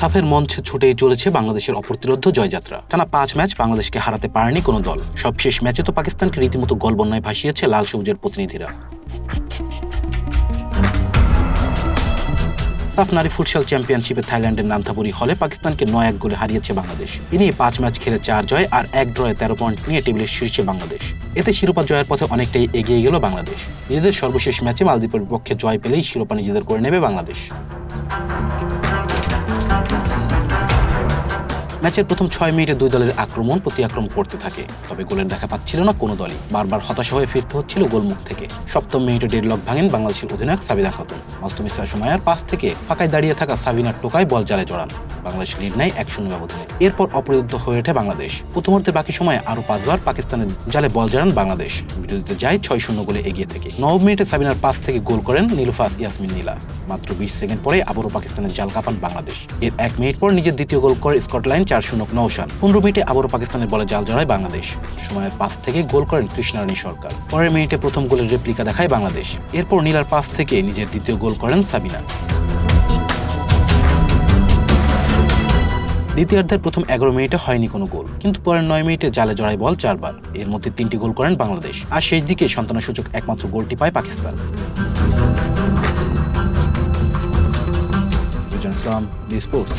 সাফের মঞ্চে ছুটেই চলেছে বাংলাদেশের অপ্রতিরোধ্য জয়যাত্রা। টানা পাঁচ ম্যাচ বাংলাদেশকে হারাতে পারেনি কোনো দল। সবশেষ ম্যাচে তো পাকিস্তানকে রীতিমতো গোল বন্যায় ভাসিয়েছে লাল সবুজের প্রতিনিধিরা। সাফ নারী ফুটসাল চ্যাম্পিয়নশিপে থাইল্যান্ডের নান্থাপুরি হলে পাকিস্তানকে নয় এক গোলে হারিয়েছে বাংলাদেশ। এ নিয়ে পাঁচ ম্যাচ খেলে চার জয় আর এক ড্রয়ে তেরো পয়েন্ট নিয়ে টেবিলের শীর্ষে বাংলাদেশ। এতে শিরোপা জয়ের পথে অনেকটাই এগিয়ে গেল বাংলাদেশ। নিজেদের সর্বশেষ ম্যাচে মালদ্বীপের বিপক্ষে জয় পেলেই শিরোপা নিজেদের করে নেবে বাংলাদেশ। ম্যাচের প্রথম ছয় মিনিটে দুই দলের আক্রমণ প্রতি আক্রমণ করতে থাকে। তবে গোলের দেখা পাচ্ছিল না কোনো দলই। বারবার হতাশা হয়ে ফিরতে হচ্ছিল গোলমুখ থেকে। সপ্তম মিনিটে ডেডলক ভাঙেন বাংলাদেশের অধিনায়ক সাবিনা খাতুন। মাস্তুমিসা সময়ার পাস থেকে ফাঁকায় দাঁড়িয়ে থাকা সাবিনার টোকায় বল জালে জড়ান। বাংলাদেশ লিড নেয় এক শূন্য ব্যবধানে। এরপর অপরিবদ্ধ হয়ে ওঠে বাংলাদেশ। প্রথমার্ধের বাকি সময়ে আরও পাঁচবার পাকিস্তানের জালে বল জড়ান বাংলাদেশ। বিরোধীতে যায় ছয় শূন্য গোলে এগিয়ে থেকে। নব মিনিটে সাবিনার পাস থেকে গোল করেন নীলুফাস ইয়াসমিন নীলা। মাত্র বিশ সেকেন্ড পরে আবারও পাকিস্তানের জাল কাপান বাংলাদেশ। এর এক মিনিট পর নিজের দ্বিতীয় গোল করে স্কটল্যান্ড চার শূন্য নৌশান। পনেরো মিনিটে আবারও পাকিস্তানের বলে জাল জড়ায় বাংলাদেশ। সময়ের পাস থেকে গোল করেন কৃষ্ণারানী সরকার। পরের মিনিটে প্রথম গোলের রেপ্লিকা দেখায় বাংলাদেশ। এরপর নীলার পাস থেকে নিজের দ্বিতীয় গোল করেন সাবিনা। দ্বিতীয়ার্ধের প্রথম এগারো মিনিটে হয়নি কোনো গোল, কিন্তু পরের নয় মিনিটে জালে জড়ায় বল চারবার। এর মধ্যে তিনটি গোল করেন বাংলাদেশ, আর শেষ দিকে সূচক একমাত্র গোলটি পায় Pakistan. Islam sports.